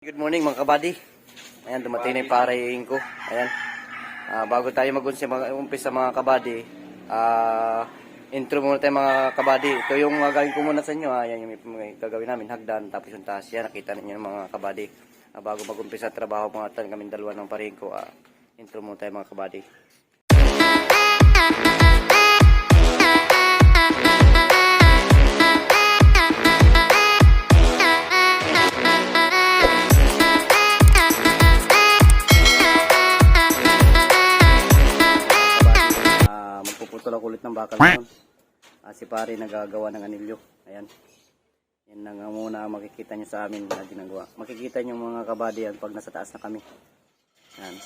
Good morning mga kabady. Ayan, dumating na yung parayin ko. Ayan. Ah, bago tayo mag-umpisa mga kabady, ah, intro muna tayo mga kabady. Ito yung uh, gagawin ko muna sa inyo. Ah. Ayan yung gagawin namin, hagdan, tapos yung taas. Yan, nakita ninyo mga kabady. Ah, bago mag-umpisa trabaho mga tan kami dalawa ng parayin ko, ah, intro muna tayo mga kabady. Bakal ngayon. Ah, si pare nagagawa ng anilyo. Ayan. Yan na nga muna ang makikita nyo sa amin na ginagawa. Makikita nyo mga kabady yan pag nasa taas na kami. Ayan.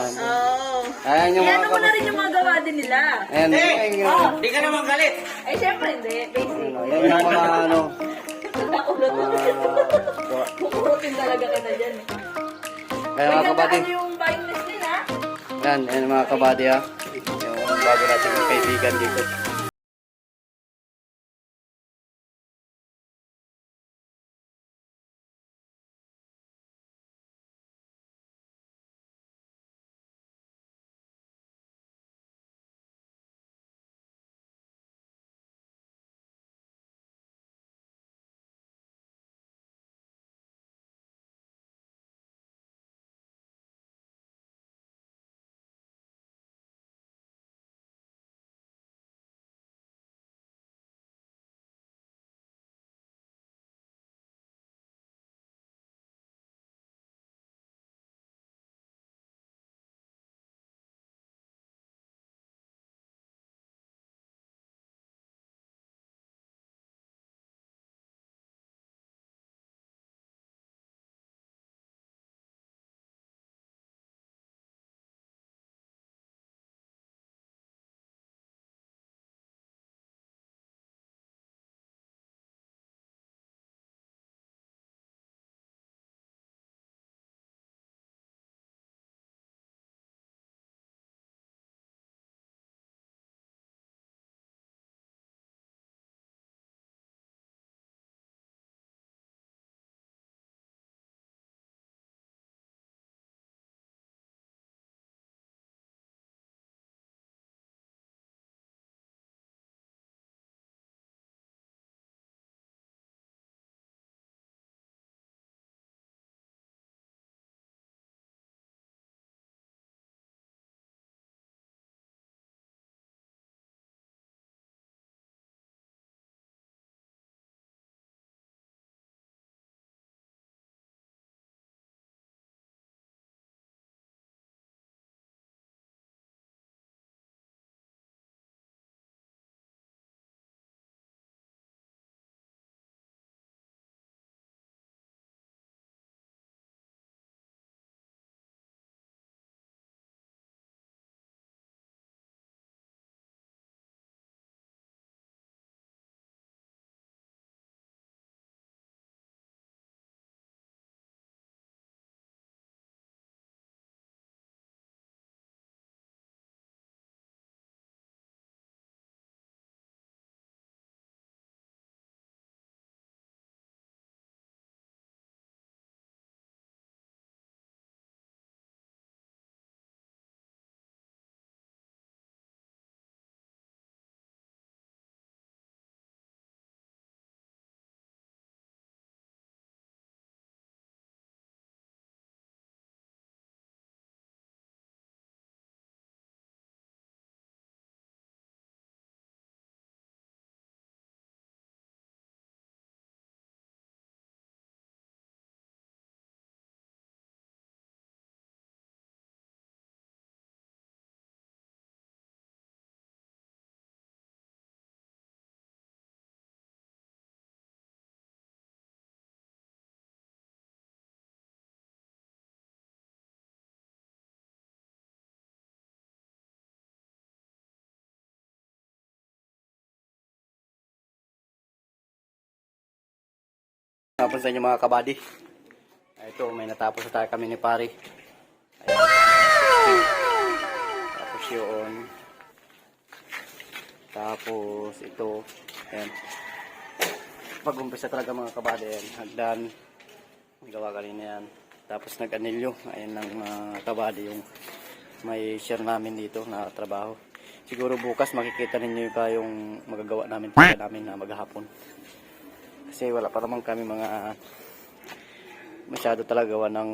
Ayan. Oo. Ayan yung Iyan mga mo na rin yung mga gawa din nila. Ayan, ayan yung, Oh. Di ka naman galit. Ay, syempre hindi. Basic. ano, yan yung mga ano, Nakulot. mga, Kukurutin talaga kita dyan. kaya mga kabady. Ano yung buying list nila? Yan, yan mga kabady ha. Yung bago nating kaibigan dito. Hapon sa inyo mga kabady. Ah, Ito, may natapos na tayo kami ni pare. Ayan. Tapos yun. Tapos ito. Ayan. Pag-umpisa talaga mga kabady. Ayan. Hagdan. Gawa kanina yan. Tapos nag-anilyo. Ayan lang mga kabady yung may share namin dito na trabaho. Siguro bukas makikita ninyo pa yung magagawa namin talaga namin na maghapon. Kasi wala pa naman kami mga masyado talaga ng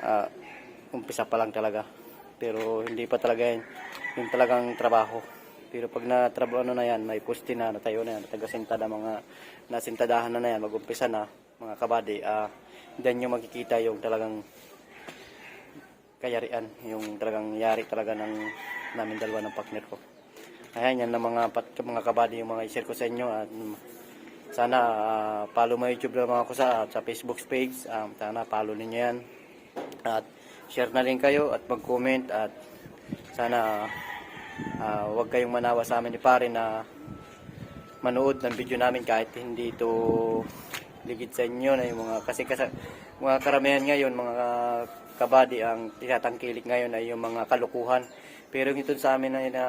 ah, umpisa pa lang talaga. Pero hindi pa talaga yan yung talagang trabaho. Pero pag natrabaho ano na yan, may poste na, natayo na yan, tagasintada mga nasintadahan na na yan, mag-umpisa na, mga kabady, ah, then yung makikita yung talagang kayarian, yung talagang yari talaga ng namin dalawa ng partner ko. Ayan, yan na mga, pat, mga kabady yung mga i-share ko sa inyo at mm, sana ah, follow mo YouTube na mga kusa at sa Facebook page. Um, sana follow ninyo yan. At share na rin kayo at mag-comment at sana ah, huwag kayong manawa sa amin ni pare na manood ng video namin kahit hindi ito ligid sa inyo na yung mga kasi kasi mga karamihan ngayon mga kabady ang tinatangkilik ngayon ay yung mga kalukuhan pero ito sa amin na, na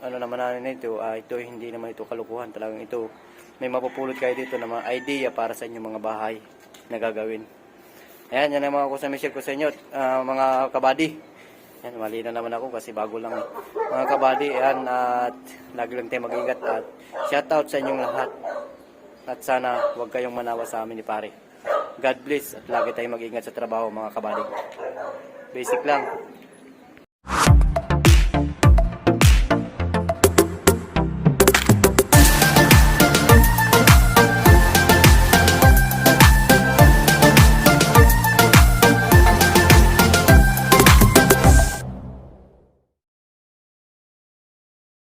ano naman namin ito ah, ito hindi naman ito kalukuhan talagang ito may mapupulot kayo dito na mga idea para sa inyong mga bahay na gagawin ayan yan ang mga kusa share ko sa inyo ah, mga kabady yan, mali na naman ako kasi bago lang. Mga kabady, yan, at lagi lang tayo mag-ingat at shout out sa inyong lahat. At sana huwag kayong manawa sa amin ni pare. God bless at lagi tayong mag-ingat sa trabaho mga kabady. Basic lang.